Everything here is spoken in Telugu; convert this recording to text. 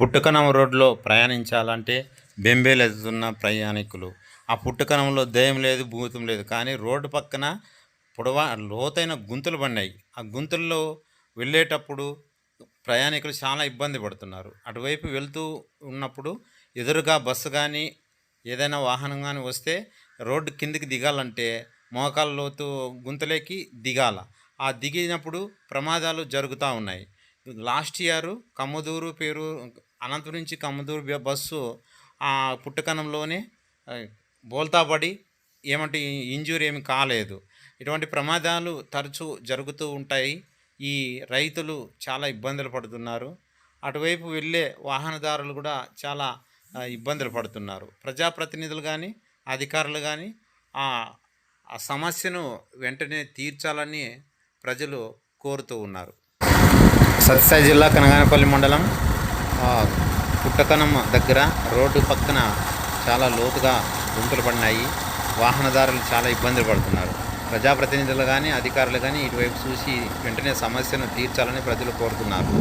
పుట్టకనం రోడ్లో ప్రయాణించాలంటే బెంబేలెత్తుతున్న ప్రయాణికులు. ఆ పుట్టకనంలో దయం లేదు భూతం లేదు. కానీ రోడ్డు పక్కన పొడవా లోతైన గుంతలు పడినాయి. ఆ గుంతల్లో వెళ్ళేటప్పుడు ప్రయాణికులు చాలా ఇబ్బంది పడుతున్నారు. అటువైపు వెళ్తూ ఉన్నప్పుడు ఎదురుగా బస్సు కానీ ఏదైనా వాహనం కానీ వస్తే రోడ్డు కిందికి దిగాలంటే మోకాళ్ళ లోతు గుంతలేకి దిగాల. ఆ దిగినప్పుడు ప్రమాదాలు జరుగుతూ ఉన్నాయి. లాస్ట్ ఇయర్ కమ్మదూరు పేరు అనంతపురం నుంచి కమ్మదూరు బస్సు ఆ పుట్టకనంలోనే ఆ, ఏమంటే ఇంజూరీ ఏమి కాలేదు. ఇటువంటి ప్రమాదాలు తరచూ జరుగుతూ ఉంటాయి. ఈ రైతులు చాలా ఇబ్బందులు పడుతున్నారు. అటువైపు వెళ్ళే వాహనదారులు కూడా చాలా ఇబ్బందులు పడుతున్నారు. ప్రజాప్రతినిధులు కానీ అధికారులు కానీ ఆ ఆ సమస్యను వెంటనే తీర్చాలని ప్రజలు కోరుతూ ఉన్నారు. సత్సాయి జిల్లా కనగానపల్లి మండలం పుట్టకనమ్మ దగ్గర రోడ్డు పక్కన చాలా లోతుగా గుంతలు పడినాయి. వాహనదారులు చాలా ఇబ్బందులు పడుతున్నారు. ప్రజాప్రతినిధులు కానీ అధికారులు కానీ ఇటువైపు చూసి వెంటనే సమస్యను తీర్చాలని ప్రజలు కోరుతున్నారు.